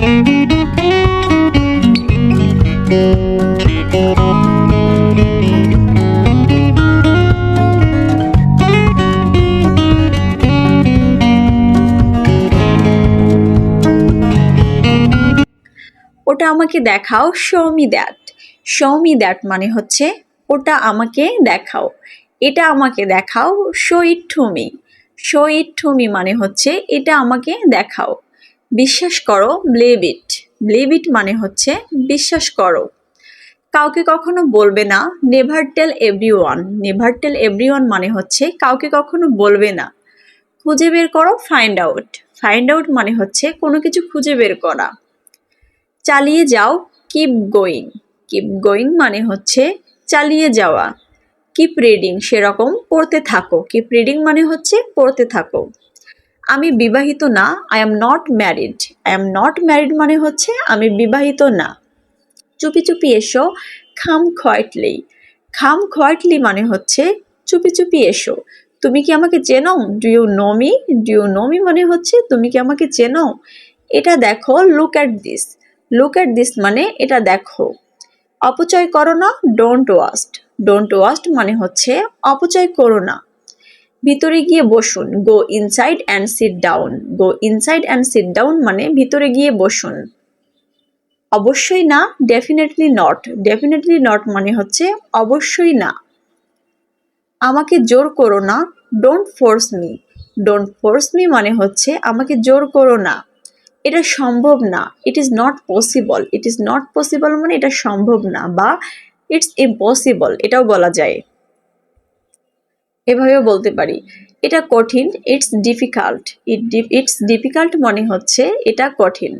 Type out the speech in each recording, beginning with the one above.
ওটা আমাকে দেখাও show me that show me that মানে হচ্ছে, ওটা আমাকে দেখাও। এটা আমাকে দেখাও show it to me it to me মানে হচ্ছে, এটা আমাকে দেখাও। বিশ্বাস করো ব্লেভ ইট ব্লেভ ইট মানে হচ্ছে বিশ্বাস করো। কাউকে কখনো বলবে না never tell every one never tell every one মানে হচ্ছে কাউকে কখনো বলবে না। খুঁজে বের করো ফাইন্ড আউট ফাইন্ড আউট মানে হচ্ছে কোনো কিছু খুঁজে বের করা। চালিয়ে যাও কিপ গোয়িং কিপ গোয়িং মানে হচ্ছে চালিয়ে যাওয়া। কিপ রিডিং সেরকম পড়তে থাকো। কিপ রিডিং মানে হচ্ছে পড়তে থাকো। আমি বিবাহিত না I am not married I am not married মানে হচ্ছে আমি বিবাহিত না। চুপি চুপি এসো খাম খোয়াইটলি খাম খোয়াইটলি মানে হচ্ছে চুপি চুপি এসো। তুমি কি আমাকে চেনো? Do you know me do you know me মানে হচ্ছে তুমি কি আমাকে চেনো? এটা দেখো look at this look at this মানে এটা দেখো। অপচয় করো না ডোন্ট ওয়াস্ট ডোন্ট ওয়াস্ট মানে হচ্ছে অপচয় করো না। ভিতরে গিয়ে বসুন। Go inside and sit down go inside and sit down মানে ভিতরে গিয়ে বসুন। অবশ্যই না ডেফিনেটলি নট ডেফিনেটলি নট মানে হচ্ছে অবশ্যই না। আমাকে জোর করো না। Don't force me don't force me মানে হচ্ছে আমাকে জোর করো না। এটা সম্ভব না। It is not possible it is not possible মানে এটা সম্ভব না বা ইটস ইম্পসিবল এটাও বলা যায়। এভাবেও বলতে পারি। এটা কঠিন it's difficult it it's difficult মানে হচ্ছে এটা কঠিন।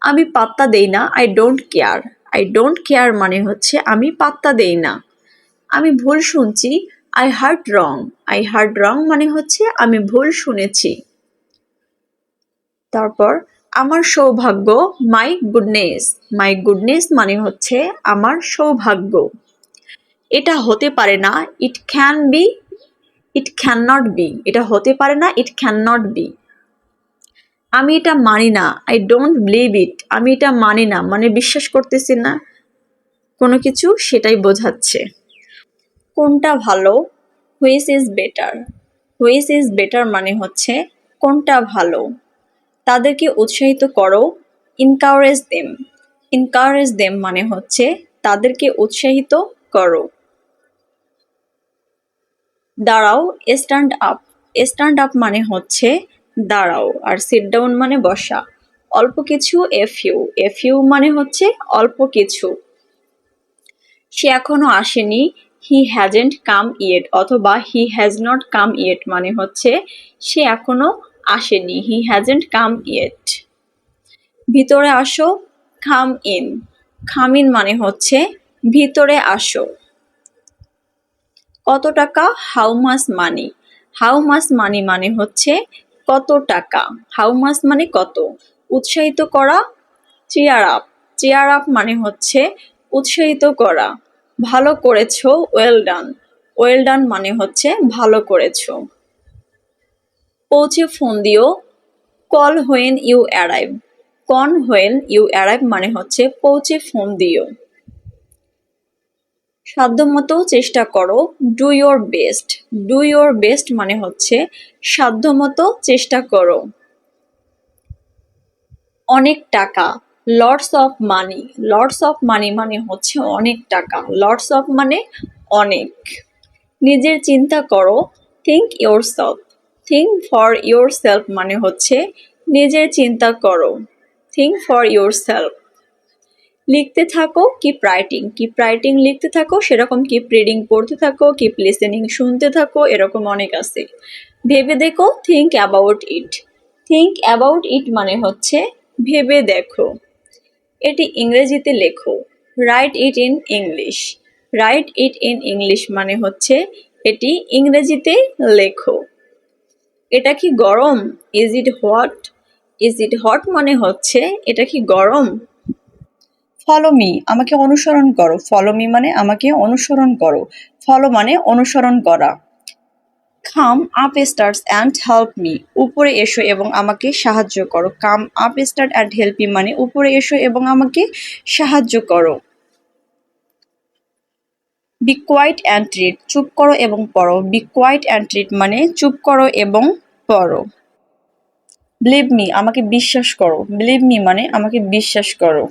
আমি পাত্তা দেই না I don't care I don't care মানে হচ্ছে আমি পাত্তা দেই না। আমি ভুল শুনছি I heard wrong I heard wrong মানে হচ্ছে আমি ভুল শুনেছি। তারপর, আমার সৌভাগ্য মাই গুডনেস মাই গুডনেস মানে হচ্ছে আমার সৌভাগ্য। এটা হতে পারে না it can be it can not be এটা হতে পারে না ইট ক্যান নট বি আমি এটা মানি না আই ডোন্ট বিলিভ ইট আমি এটা মানি না মানে বিশ্বাস করতেছি না। কোনো কিছু সেটাই বোঝাচ্ছে। কোনটা ভালো? Which is better which is better মানে হচ্ছে, কোনটা ভালো? তাদেরকে উৎসাহিত করো ইনকারেজ দেম ইনকারেজ দেম মানে হচ্ছে, তাদেরকে উৎসাহিত করো। দাঁড়াও স্ট্যান্ড আপ স্ট্যান্ড আপ মানে হচ্ছে দাঁড়াও, আর সিট ডাউন মানে বসা। অল্প কিছু এফ ইউ এফ ইউ মানে হচ্ছে অল্প কিছু। সে এখনও আসেনি। হি হ্যাজেন্ট কাম ইয়েট অথবা he has not come yet মানে হচ্ছে সে এখনও আসেনি। হি হ্যাজেন্ট কাম ইয়েট ভিতরে আসো খাম ইন খাম ইন মানে হচ্ছে ভিতরে আসো। কত টাকা? How much money how much মানি মানে হচ্ছে কত টাকা? হাউ মাস মানে কত? উৎসাহিত করা চেয়ার আপ চেয়ার আপ মানে হচ্ছে উৎসাহিত করা। ভালো করেছ ওয়েল ডান ওয়েল ডান মানে হচ্ছে ভালো করেছ। পৌঁছে ফোন দিও। Call when you arrive call when you arrive মানে হচ্ছে পৌঁছে ফোন দিও। সাধ্যমতো চেষ্টা করো। Do your best do your best মানে হচ্ছে সাধ্যমতো চেষ্টা করো। অনেক টাকা। Lords of money lords of money মানে হচ্ছে অনেক টাকা। লর্ডস অফ মানে অনেক। নিজের চিন্তা করো। Think yourself think for yourself মানে হচ্ছে নিজের চিন্তা করো। থিঙ্ক ফর ইয়োর সেলফ লিখতে থাকো কিপ রাইটিং কিপ রাইটিং লিখতে থাকো, সেরকম কিপ রিডিং পড়তে থাকো কিপ লিসেনিং শুনতে থাকো, এরকম অনেক আছে। ভেবে দেখো think about it think about it মানে হচ্ছে ভেবে দেখো। এটি ইংরেজিতে লেখো write it in English write it in English মানে হচ্ছে এটি ইংরেজিতে লেখো। এটা কি গরম? Is it hot is it hot মানে হচ্ছে, এটা কি গরম? ফলো মি আমাকে অনুসরণ করো। ফলো মি মানে আমাকে অনুসরণ করো। ফলো মানে অনুসরণ করা। Come upstairs and help me উপরে এসো এবং আমাকে সাহায্য করো। Come upstairs and help me মানে উপরে এসো এবং আমাকে সাহায্য করো। বি কোয়াইট অ্যান্ড রিড চুপ করো এবং পড়ো। বি কোয়াইট অ্যান্ড রিড মানে চুপ করো এবং পড়ো। বিলিভ মি আমাকে বিশ্বাস করো। বিলিভ মি মানে আমাকে বিশ্বাস করো।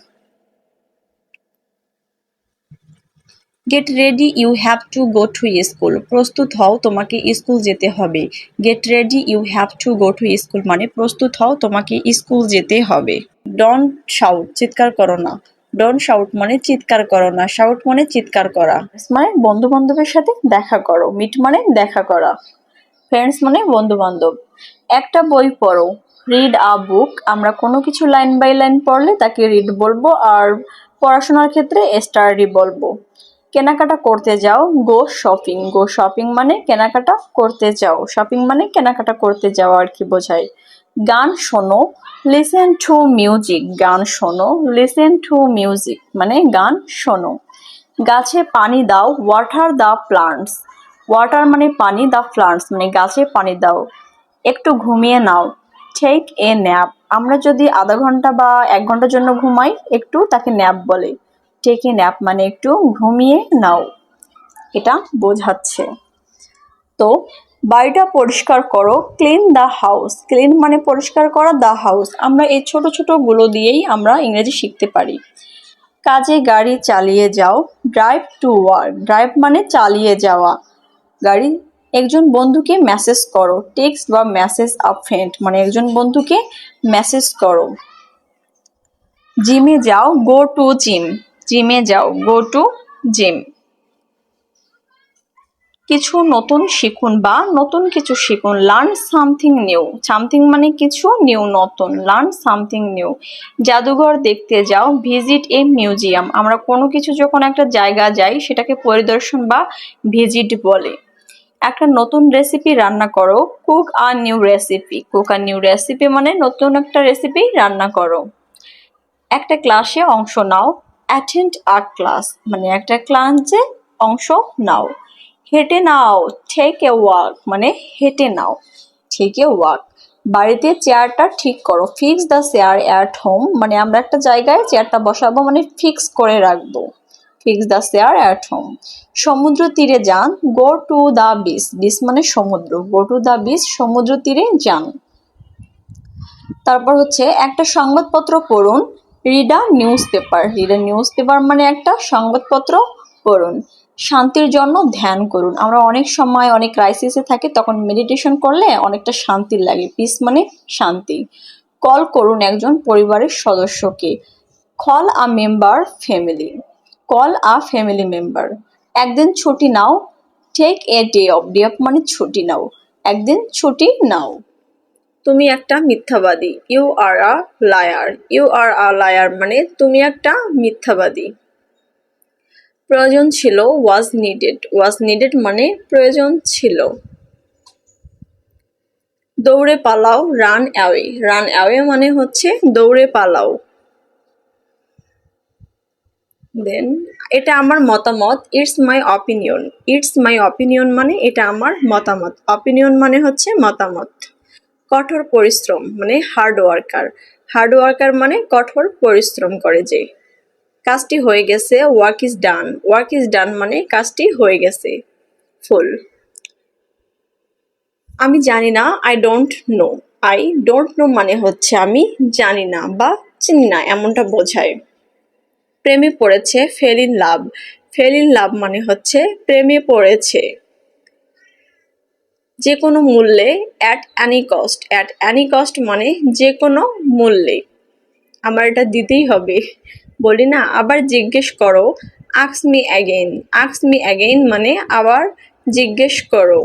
Get ready you have to go to school প্রস্তুত হও, তোমাকে স্কুল যেতে হবে। Get ready you have to go to school মানে প্রস্তুত হও, তোমাকে স্কুল যেতে হবে। ডোন্ট শাউট চিৎকার করো না। ডোন্ট শাউট মানে চিৎকার করো না। শাউট মানে চিৎকার করা। মানে বন্ধু বান্ধবের সাথে দেখা করো। মিট মানে দেখা করা। ফ্রেন্ডস মানে বন্ধু বান্ধব একটা বই পড়ো। রিড আ বুক আমরা কোনো কিছু লাইন বাই লাইন পড়লে তাকে রিড বলব আর পড়াশোনার ক্ষেত্রে স্টাডি বলব। কেনাকাটা করতে যাও গো শপিং গো শপিং মানে কেনাকাটা করতে যাও। শপিং মানে কেনাকাটা করতে যাওয়া আর কি বোঝায়। গান শোনো লিসেন টু মিউজিক গান শোনো লিসেন টু মিউজিক মানে গান শোনো। গাছে পানি দাও ওয়াটার দ্য প্লান্টস ওয়াটার মানে পানি দ্য প্লান্টস মানে গাছে পানি দাও। একটু ঘুমিয়ে নাও। টেক এ ন্যাপ আমরা যদি আধা ঘণ্টা বা এক ঘণ্টার জন্য ঘুমাই, একটু তাকে ন্যাপ বলে। টেক ন্যাপ মানে একটু ঘুমিয়ে নাও। এটা বোঝাচ্ছে। তো বাড়িটা পরিষ্কার করো ক্লিন দ্য হাউস ক্লিন মানে পরিষ্কার করা দ্য হাউস আমরা এই ছোট ছোটগুলো দিয়েই আমরা ইংরেজি শিখতে পারি। কাজে গাড়ি চালিয়ে যাও ড্রাইভ টু ওয়ার্ক ড্রাইভ মানে চালিয়ে যাওয়া। গাড়ি, একজন বন্ধুকে মেসেজ করো। টেক্সট বা মেসেজ আ ফ্রেন্ড মানে একজন বন্ধুকে মেসেজ করো। জিমে যাও গো টু জিম জিমে যাও গো টু জিম কিছু নতুন শিখুন বা নতুন কিছু শিখুন লার্ন সামথিং নিউ সামথিং মানে কিছু নিউ নতুন লার্ন সামথিং নিউ জাদুঘর দেখতে যাও ভিজিট এ মিউজিয়াম আমরা কোনো কিছু যখন একটা জায়গা যাই, সেটাকে পরিদর্শন বা ভিজিট বলে। একটা নতুন রেসিপি রান্না করো cook a new recipe cook a new recipe মানে নতুন একটা রেসিপি রান্না করো। একটা ক্লাসে অংশ নাও অ্যাটেন্ড আর্ট ক্লাস মানে একটা ক্লাসে অংশ নাও। হেঁটে নাও ঠেক এ ওয়াক মানে হেঁটে নাও টেক এ ওয়াক বাড়িতে চেয়ারটা ঠিক করো fix the chair at home মানে আমরা একটা জায়গায় চেয়ারটা বসাবো মানে ফিক্স করে রাখব। Fix the chair at home সমুদ্র তীরে যান go to the beach beach মানে সমুদ্র গো টু দ্য বিচ সমুদ্র তীরে যান। তারপর হচ্ছে একটা সংবাদপত্র পড়ুন read newspaper. Read a newspaper মানে একটা সংবাদপত্র পড়ুন। শান্তির জন্য ধ্যান করুন। আমরা অনেক সময়, অনেক ক্রাইসিসে থাকি, তখন মেডিটেশন করলে অনেকটা শান্তি লাগে। পিস মানে শান্তি। কল করুন একজন পরিবারের সদস্যকে। Call a member family call a family member একদিন ছুটি নাও। Take a day off day off মানে ছুটি নাও। একদিন ছুটি নাও। তুমি একটা মিথ্যাবাদী। You are a liar you are a liar মানে তুমি একটা মিথ্যাবাদী। প্রয়োজন ছিল ওয়াজ নিডেড ওয়াজ নিডেড মানে প্রয়োজন ছিল। দৌড়ে পালাও রান অ্যাওয়ে রান অ্যাওয়ে মানে হচ্ছে দৌড়ে পালাও। দেন এটা আমার মতামত। It's my opinion it's my opinion মানে এটা আমার মতামত। অপিনিয়ন মানে হচ্ছে মতামত। কঠোর পরিশ্রম মানে হার্ড ওয়ার্কার হার্ড ওয়ার্কার মানে কঠোর পরিশ্রম করে যে, কাজটি হয়ে গেছে work is done work is done মানে কাজটি হয়ে গেছে ফুল আমি জানি না I don't know I don't know মানে হচ্ছে আমি জানি না বা চিনি না, এমনটা বোঝায়। প্রেমে পড়েছে fell in love fell in love মানে হচ্ছে প্রেমে পড়েছে। যে কোনো মূল্যে at any cost at any cost মানে যে কোনো মূল্যে। আমার এটা দিতেই হবে। বলি না, আবার জিজ্ঞেস করো আক্স মি অ্যাগেইন আক্স মি অ্যাগেইন মানে আবার জিজ্ঞেস করো।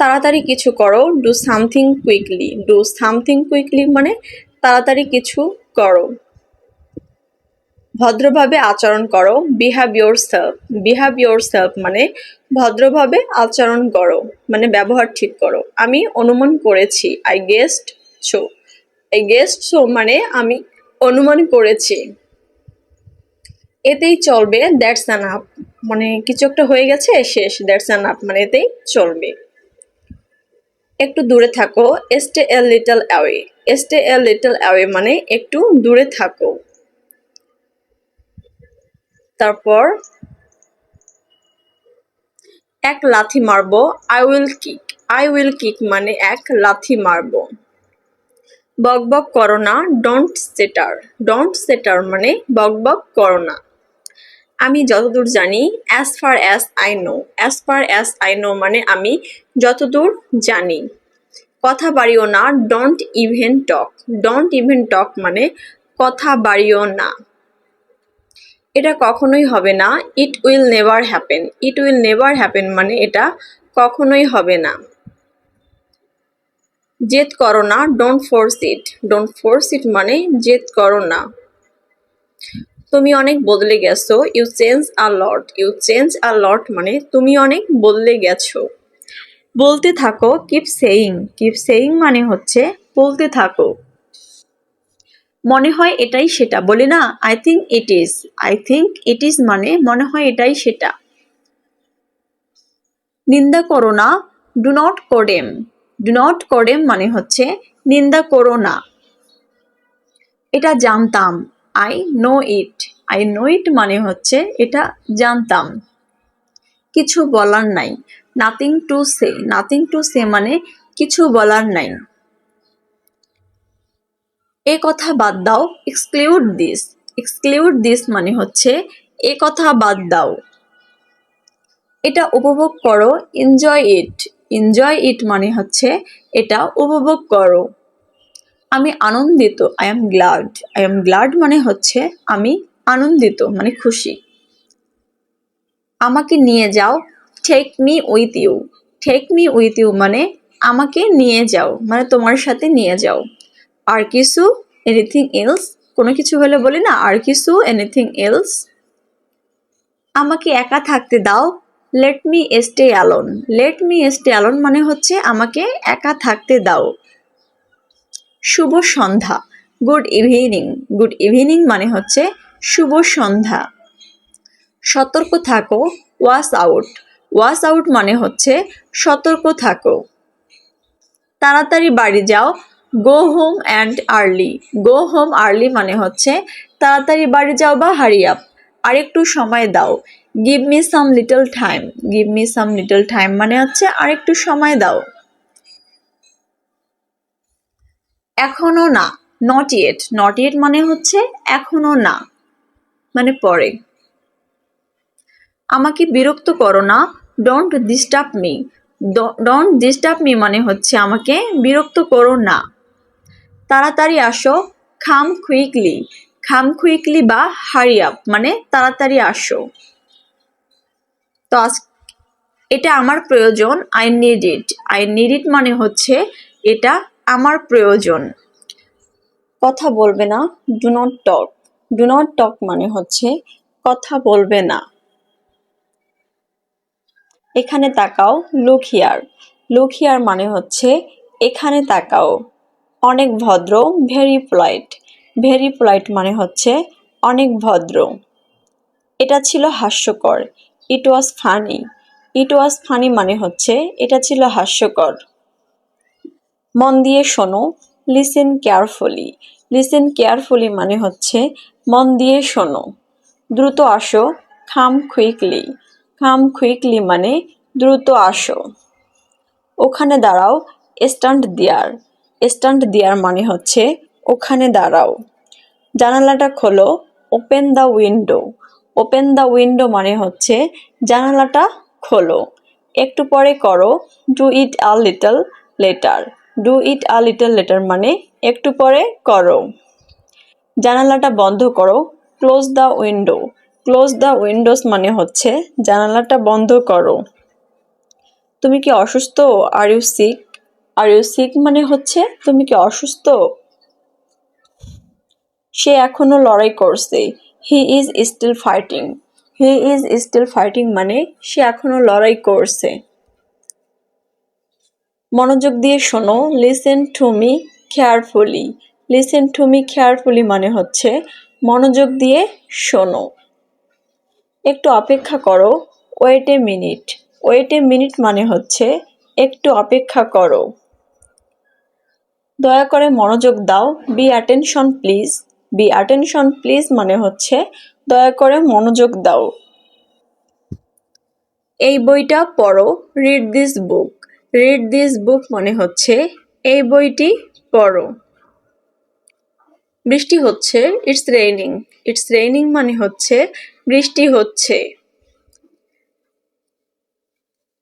তাড়াতাড়ি কিছু করো do something quickly do something quickly মানে তাড়াতাড়ি কিছু করো। ভদ্রভাবে আচরণ করো। বিহাভ ইয়োর সেলফ বিহাভ ইয়োর সেলফ মানে ভদ্রভাবে আচরণ করো মানে ব্যবহার ঠিক করো। আমি অনুমান করেছি I guessed so I guessed so মানে আমি অনুমান করেছি। এতেই চলবে দ্যাটস অ্যান আপ মানে কিছু একটা হয়ে গেছে, শেষ। দ্যাটস অ্যান আপ মানে এতেই চলবে। একটু দূরে থাকো stay a little away stay a little away মানে একটু দূরে থাকো। তারপর এক লাথি মারবো। I will kick I will kick মানে এক লাথি মারবো। বক বক করো না ডোন্ট সেটার ডোন্ট সেটার মানে বক বক করো না। আমি যতদূর জানি as far as I know as far as I know মানে আমি যতদূর জানি। কথা বাড়িও না don't even talk don't even talk মানে কথা বাড়িও না। এটা কখনোই হবে না। It will never happen it will never happen মানে এটা কখনোই হবে না। জেদ করো না। Don't force it don't force it মানে জেদ করো না। তুমি অনেক বদলে গেছো। You change a lot you change a lot মানে তুমি অনেক বদলে গেছো। বলতে থাকো কিপ সেইং কিপ সেইং মানে হচ্ছে বলতে থাকো। মনে হয় এটাই সেটা। বলে না I think it is I think it is মানে মনে হয় এটাই সেটা। নিন্দা করো না do not condemn do not condemn মানে হচ্ছে, নিন্দা করো না। এটা জানতাম। I know it I know it মানে হচ্ছে, এটা জানতাম। কিছু বলার নাই। Nothing to say nothing to say মানে কিছু বলার নাই। এ কথা বাদ দাও এক্সক্লিউড দিস এক্সক্লিউড দিস মানে হচ্ছে, এ কথা বাদ দাও। এটা উপভোগ করো এনজয় ইট এনজয় ইট মানে হচ্ছে, এটা উপভোগ করো। আমি আনন্দিত I am glad I am glad মানে হচ্ছে, আমি আনন্দিত মানে খুশি। আমাকে নিয়ে যাও take me with you take me with you মানে আমাকে নিয়ে যাও মানে তোমার সাথে নিয়ে যাও। আর কিছু এনিথিং এলস কোনো কিছু হলে বলি না, আর কিছু এনিথিং এলস আমাকে একা থাকতে দাও let me stay alone let me stay alone মানে হচ্ছে আমাকে একা থাকতে দাও। শুভ সন্ধ্যা গুড ইভিনিং গুড ইভিনিং মানে হচ্ছে শুভ সন্ধ্যা। সতর্ক থাকো ওয়াশ আউট ওয়াশ আউট মানে হচ্ছে সতর্ক থাকো। তাড়াতাড়ি বাড়ি যাও go home and early go home early মানে হচ্ছে তাড়াতাড়ি বাড়ি যাও বা হারি আপ আরেকটু সময় দাও। Give me some little time give me some little time মানে হচ্ছে আরেকটু সময় দাও। এখনও না। নট ইয়েট নট ইয়েট মানে হচ্ছে এখনও না। মানে পরে। আমাকে বিরক্ত করো না। Don't disturb me don't disturb me মানে হচ্ছে আমাকে বিরক্ত করো না। তাড়াতাড়ি আসো, খাম কুইকলি খাম কুইকলি বা হারি আপ মানে তাড়াতাড়ি আসো। তো আজ, এটা আমার প্রয়োজন I need it I need it মানে হচ্ছে, এটা আমার প্রয়োজন। কথা বলবে না do not talk do not talk মানে হচ্ছে, কথা বলবে না। এখানে তাকাও লুক হিয়ার লুক হিয়ার মানে হচ্ছে, এখানে তাকাও। অনেক ভদ্র ভেরি পোলাইট ভেরি পোলাইট মানে হচ্ছে অনেক ভদ্র। এটা ছিল হাস্যকর। ইট ওয়াজ ফানি ইট ওয়াজ ফানি মানে হচ্ছে এটা ছিল হাস্যকর। মন দিয়ে শোনো। লিসেন কেয়ারফুলি লিসেন কেয়ারফুলি মানে হচ্ছে মন দিয়ে শোনো। দ্রুত আসো। খাম কুইকলি খাম কুইকলি মানে দ্রুত আসো। ওখানে দাঁড়াও। স্ট্যান্ড দেয়ার স্ট্যান্ড দেওয়ার মানে হচ্ছে, ওখানে দাঁড়াও। জানালাটা খোলো, open the window. Open the window মানে হচ্ছে, জানালাটা খোলো। একটু পরে করো do it a little later do it a little later মানে একটু পরে করো। জানালাটা বন্ধ করো close the window close the windows মানে হচ্ছে, জানালাটা বন্ধ করো। তুমি কি অসুস্থ? Are you sick are you sick মানে হচ্ছে, তুমি কি অসুস্থ? সে এখনও লড়াই করছে। He is still fighting he is still fighting মানে সে এখনও লড়াই করছে। মনোযোগ দিয়ে শোনো listen to me carefully listen to me carefully মানে হচ্ছে, মনোযোগ দিয়ে শোনো। একটু অপেক্ষা করো wait a minute wait a minute মানে হচ্ছে, একটু অপেক্ষা করো। দয়া করে মনোযোগ দাও। Be attention please be attention please মানে হচ্ছে দয়া করে মনোযোগ দাও। এই বইটা পড়ো। Read this book read this book মানে হচ্ছে এই বইটি পড়ো। বৃষ্টি হচ্ছে ইটস রেইনিং ইটস রেইনিং মানে হচ্ছে বৃষ্টি হচ্ছে।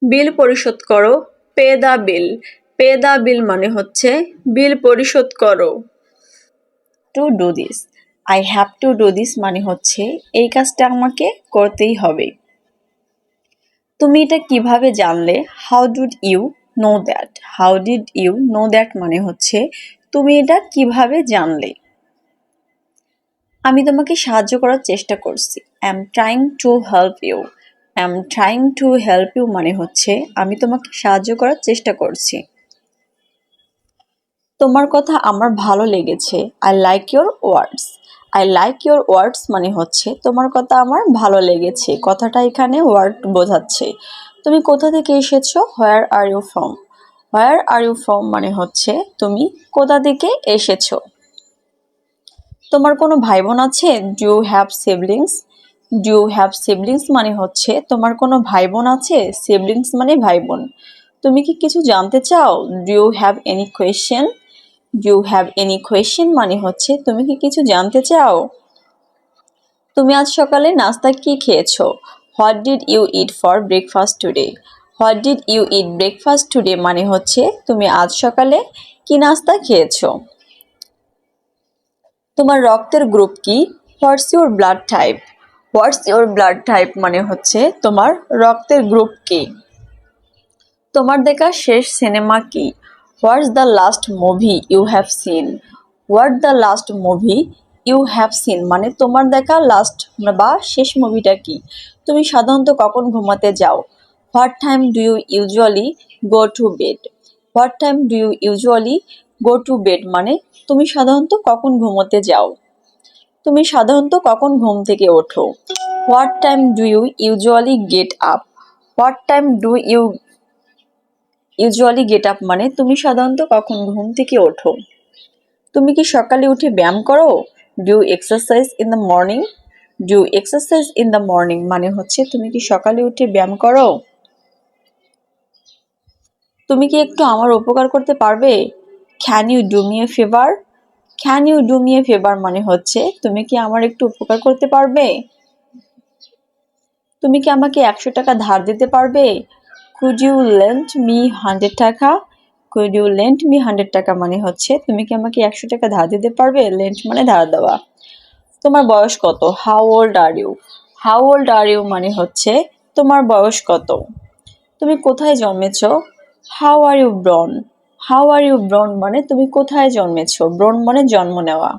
বিল পরিশোধ করো। পে দা বিল পে বিল মানে হচ্ছে, বিল পরিশোধ করো। To do this I have to do this মানে হচ্ছে, এই কাজটা আমাকে করতেই হবে। তুমি এটা কীভাবে জানলে? How did you know that how did you know that মানে হচ্ছে, তুমি এটা কীভাবে জানলে? আমি তোমাকে সাহায্য করার চেষ্টা করছি। I am trying to help you I am trying to help you মানে হচ্ছে, আমি তোমাকে সাহায্য করার চেষ্টা করছি। তোমার কথা আমার ভালো লেগেছে। I like your words I like your words মানে হচ্ছে তোমার কথা আমার ভালো লেগেছে। কথাটা এখানে ওয়ার্ড বোঝাচ্ছে। তুমি কোথা থেকে এসেছ? Where are you from where are you from মানে হচ্ছে তুমি কোথা থেকে এসেছ? তোমার কোনো ভাই বোন আছে? Do you have siblings do you have siblings মানে হচ্ছে তোমার কোনো ভাই বোন আছে? সিবলিংস মানে ভাই বোন তুমি কি কিছু জানতে চাও? Do you have any question do have any question মানে হচ্ছে, তুমি কি কিছু জানতে চাও? তুমি আজ সকালে নাস্তা কি খেয়েছো? What did you eat for breakfast today what did you eat breakfast today মানে হচ্ছে, তুমি আজ সকালে কি নাস্তা খেয়েছো? তোমার রক্তের গ্রুপ কি? What's your blood type what's your blood type মানে হচ্ছে, তোমার রক্তের গ্রুপ কি? তোমার দেখা শেষ সিনেমা কি? What's the last movie you have seen what the last movie you have seen মানে তোমার দেখা লাস্ট বা শেষ মুভিটা কি? তুমি সাধারণত কখন ঘুমাতে যাও? What time do you usually go to bed what time do you usually go to bed মানে তুমি সাধারণত কখন ঘুমোতে যাও? তুমি সাধারণত কখন ঘুম থেকে ওঠো? What time do you usually get up what time do you usually get up মানে তুমি সাধারণত কখন ঘুম থেকে ওঠো? তুমি কি সকালে উঠে ব্যায়াম করো? Do exercise in the morning do exercise in the morning মানে হচ্ছে তুমি কি সকালে উঠে ব্যায়াম করো? তুমি কি একটু আমার উপকার করতে পারবে? Can you do me a favour can you do me a favour মানে হচ্ছে তুমি কি আমার একটু উপকার করতে পারবে? তুমি কি আমাকে একশো টাকা ধার দিতে পারবে? Could you lent me hundred taka? Could you lent me hundred taka মানে হচ্ছে তুমি কি আমাকে একশো টাকা ধার দিতে পারবে? লেন্ট মানে ধার দেওয়া। তোমার বয়স কত? How old are you how old are you মানে হচ্ছে তোমার বয়স কত? তুমি কোথায় জন্মেছ? How are you born how are you born মানে তুমি কোথায় জন্মেছ? ব্রন মানে জন্ম নেওয়া।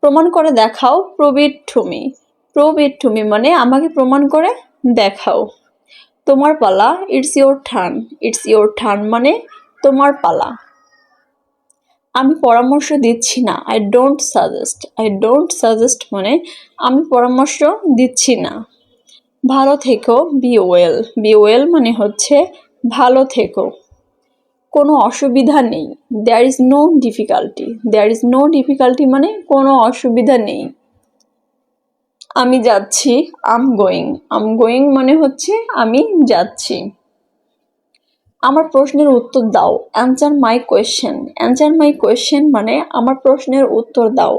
প্রমাণ করে দেখাও। প্রবিট ঠুমি প্রবিট ঠুমি মানে আমাকে প্রমাণ করে দেখাও। তোমার পালা it's your turn it's your turn মানে তোমার পালা। আমি পরামর্শ দিচ্ছি না I don't suggest I don't suggest মানে আমি পরামর্শ দিচ্ছি না। ভালো থেকো বি ওয়েল বি ওয়েল মানে হচ্ছে ভালো থেকো। কোনো অসুবিধা নেই there is no difficulty there is no difficulty মানে কোনো অসুবিধা নেই। আমি যাচ্ছি আম গোয়িং আম গোয়িং মানে হচ্ছে আমি যাচ্ছি। আমার প্রশ্নের উত্তর দাও। Answer my question answer my question মানে আমার প্রশ্নের উত্তর দাও।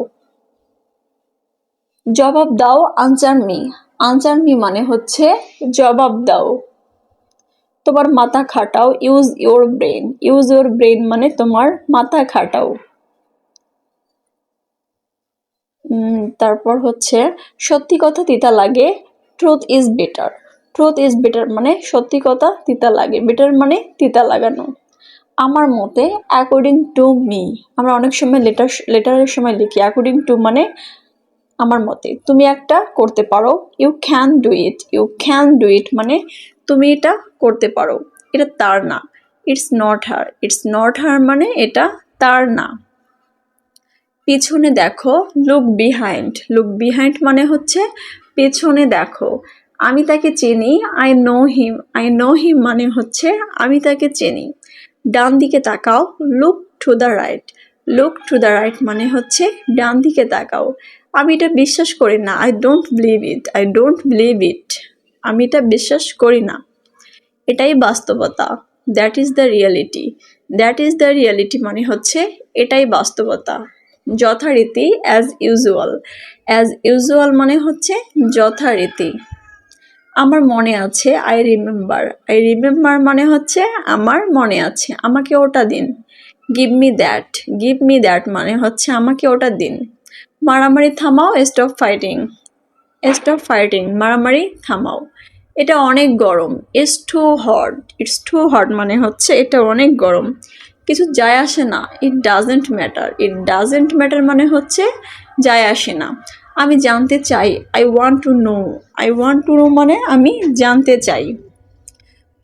জবাব দাও আনসার মি আনসার মি মানে হচ্ছে জবাব দাও। তোমার মাথা খাটাও। Use your brain use your brain মানে তোমার মাথা খাটাও। তারপর হচ্ছে, সত্যি কথা তিতা লাগে truth is better truth is better মানে সত্যি কথা তিতা লাগে বেটার মানে তিতা লাগানো। আমার মতে অ্যাকর্ডিং টু মি আমরা অনেক সময় লেটার লেটারের সময় লিখি অ্যাকর্ডিং টু মানে আমার মতে। তুমি একটা করতে পারো you can do it you can do it মানে তুমি এটা করতে পারো। এটা তার না it's not her it's not her মানে এটা তার না। পিছনে দেখো লুক বিহাইন্ড লুক বিহাইন্ড মানে হচ্ছে পেছনে দেখো। আমি তাকে চিনি I know him I know him মানে হচ্ছে আমি তাকে চিনি। ডান দিকে তাকাও look to the right look to the right মানে হচ্ছে ডান দিকে তাকাও। আমি এটা বিশ্বাস করি না I don't believe it I don't believe it আমি এটা বিশ্বাস করি না। এটাই বাস্তবতা। That is the reality that is the reality মানে হচ্ছে এটাই বাস্তবতা। যথারীতি অ্যাজ ইউজুয়াল অ্যাজ ইউজুয়াল মানে হচ্ছে যথারীতি। আমার মনে আছে আই রিমেম্বার আই রিমেম্বার মানে হচ্ছে আমার মনে আছে। আমাকে ওটা দিন। Give me that give me that মানে হচ্ছে আমাকে ওটা দিন। মারামারি থামাও স্টপ ফাইটিং স্টপ ফাইটিং মারামারি থামাও। এটা অনেক গরম। It's too hot it's too hot মানে হচ্ছে এটা অনেক গরম। কিছু যায় আসে না। It doesn't matter it doesn't matter মানে হচ্ছে যায় আসে না। আমি জানতে চাই। I want to know I want to know মানে আমি জানতে চাই।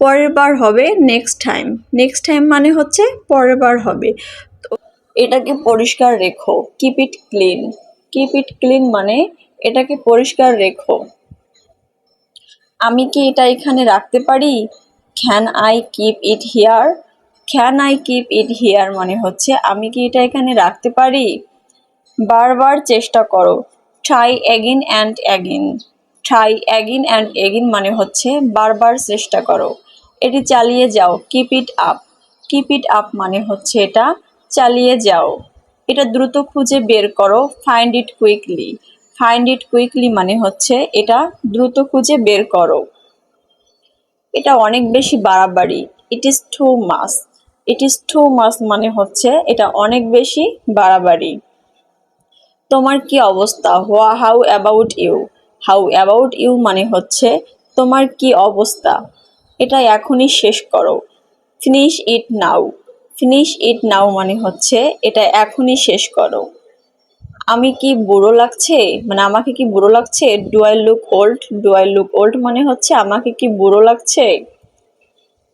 পরের বার হবে নেক্সট টাইম নেক্সট টাইম মানে হচ্ছে পরের বার হবে। তো এটাকে পরিষ্কার রেখো। Keep it clean keep it clean মানে এটাকে পরিষ্কার রেখো। আমি কি এটা এখানে রাখতে পারি? Can I keep it here can I keep it here মানে হচ্ছে। আমি কি এটা এখানে রাখতে পারি? বারবার চেষ্টা করো। Try again and again try again and again মানে হচ্ছে বারবার চেষ্টা করো। এটি চালিয়ে যাও। Keep it up keep it up মানে হচ্ছে এটা চালিয়ে যাও। এটা দ্রুত খুঁজে বের করো। Find it quickly find it quickly মানে হচ্ছে এটা দ্রুত খুঁজে বের করো। এটা অনেক বেশি বাড়াবাড়ি। It is too much it is too much মানে হচ্ছে, এটা অনেক বেশি বাড়াবাড়ি। তোমার কি অবস্থা? What how about you how about you মানে হচ্ছে, তোমার কি অবস্থা? এটা এখনই শেষ করো। Finish it now finish it নাও মানে হচ্ছে, এটা এখনই শেষ করো। আমি কি বুড়ো লাগছে? মানে আমাকে কি বুড়ো লাগছে? Do I look old do I look old মানে হচ্ছে, আমাকে কি বুড়ো লাগছে?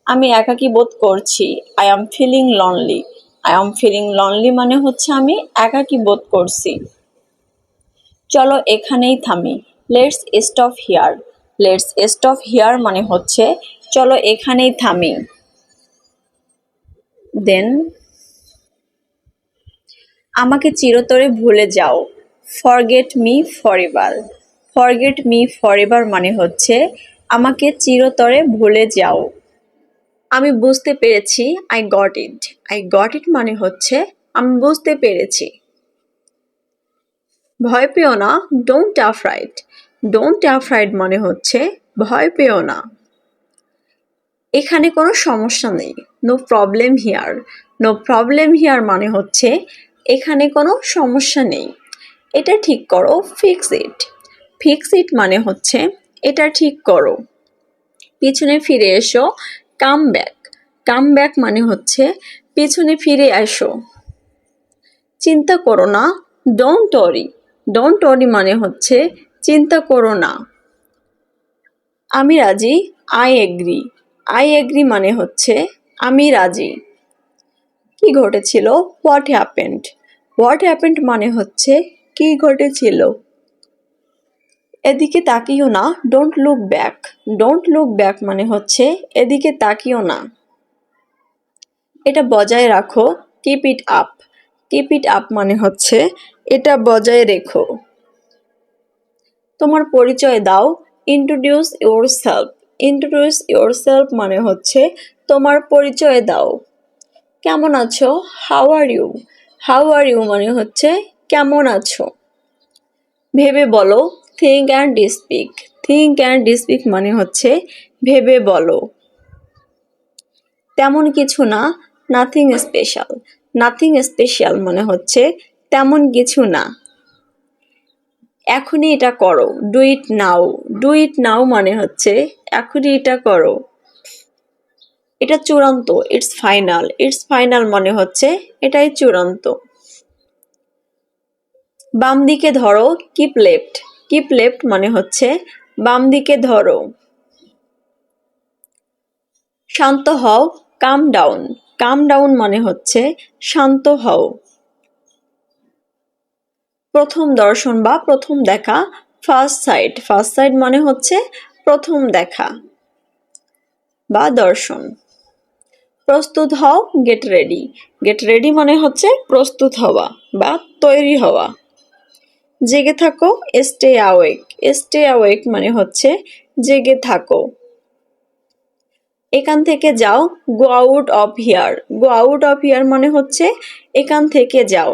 আমি একাকী বোধ করছি? I am feeling lonely I am feeling lonely মানে হচ্ছে আমি একাকী বোধ করছি? চলো এখানেই থামি। Let's stop here let's stop here মানে হচ্ছে চলো এখানেই থামি। দেন আমাকে চিরতরে ভুলে যাও। Forget me forever forget me forever মানে হচ্ছে আমাকে চিরতরে ভুলে যাও। আমি বুঝতে পেরেছি I got it I got it মানে হচ্ছে, আমি বুঝতে পেরেছি। ভয় পেও না ডোন্ট অ্যাফ্রাইড ডোন্ট অ্যাফ্রাইড মানে হচ্ছে, ভয় পেও না। এখানে কোনো সমস্যা নেই। No problem here no problem here মানে হচ্ছে, এখানে কোনো সমস্যা নেই। এটা ঠিক করো ফিক্স ইট ফিক্স ইট মানে হচ্ছে, এটা ঠিক করো। পিছনে ফিরে এসো কাম ব্যাক কাম ব্যাক মানে হচ্ছে পিছনে ফিরে আসো চিন্তা করো না ডোন্ট অরি ডোন্ট অরি মানে হচ্ছে চিন্তা করো না। আমি রাজি আই এগ্রি আই এগ্রি মানে হচ্ছে আমি রাজি। কি ঘটেছিল? হোয়াট হ্যাপেন্ড হোয়াট হ্যাপেন্ড মানে হচ্ছে কি ঘটেছিল? এদিকে তাকিও না don't look back don't look back মানে হচ্ছে, এদিকে তাকিও না। এটা বজায় রাখো keep it up keep it up মানে হচ্ছে, এটা বজায় রেখো। তোমার পরিচয় দাও introduce yourself introduce yourself মানে হচ্ছে, তোমার পরিচয় দাও। কেমন আছো? How are you how are you মানে হচ্ছে, কেমন আছো? ভেবে বলো think and speak think and speak মানে হচ্ছে ভেবে বলো। তেমন কিছু না নাথিং স্পেশাল নাথিং স্পেশাল মানে হচ্ছে তেমন কিছু না। এখনই এটা করো do it now do it নাও মানে হচ্ছে এখনই এটা করো। এটা চূড়ান্ত ইটস ফাইনাল ইটস ফাইনাল মানে হচ্ছে এটাই চূড়ান্ত। বাম দিকে ধরো কিপ লেফট কিপ লেফট মানে হচ্ছে বাম দিকে ধরো। শান্ত হও কাম ডাউন কাম ডাউন মানে হচ্ছে শান্ত হও। প্রথম দর্শন বা প্রথম দেখা ফার্স্ট সাইড ফার্স্ট সাইড মানে হচ্ছে প্রথম দেখা বা দর্শন। প্রস্তুত হও গেট রেডি গেট রেডি মানে হচ্ছে প্রস্তুত হওয়া বা তৈরি হওয়া। জেগে থাকো স্টে আওয়েক স্টে আওয়েক মানে হচ্ছে জেগে থাকো। এখান থেকে যাও go out of here go out of here মানে হচ্ছে এখান থেকে যাও।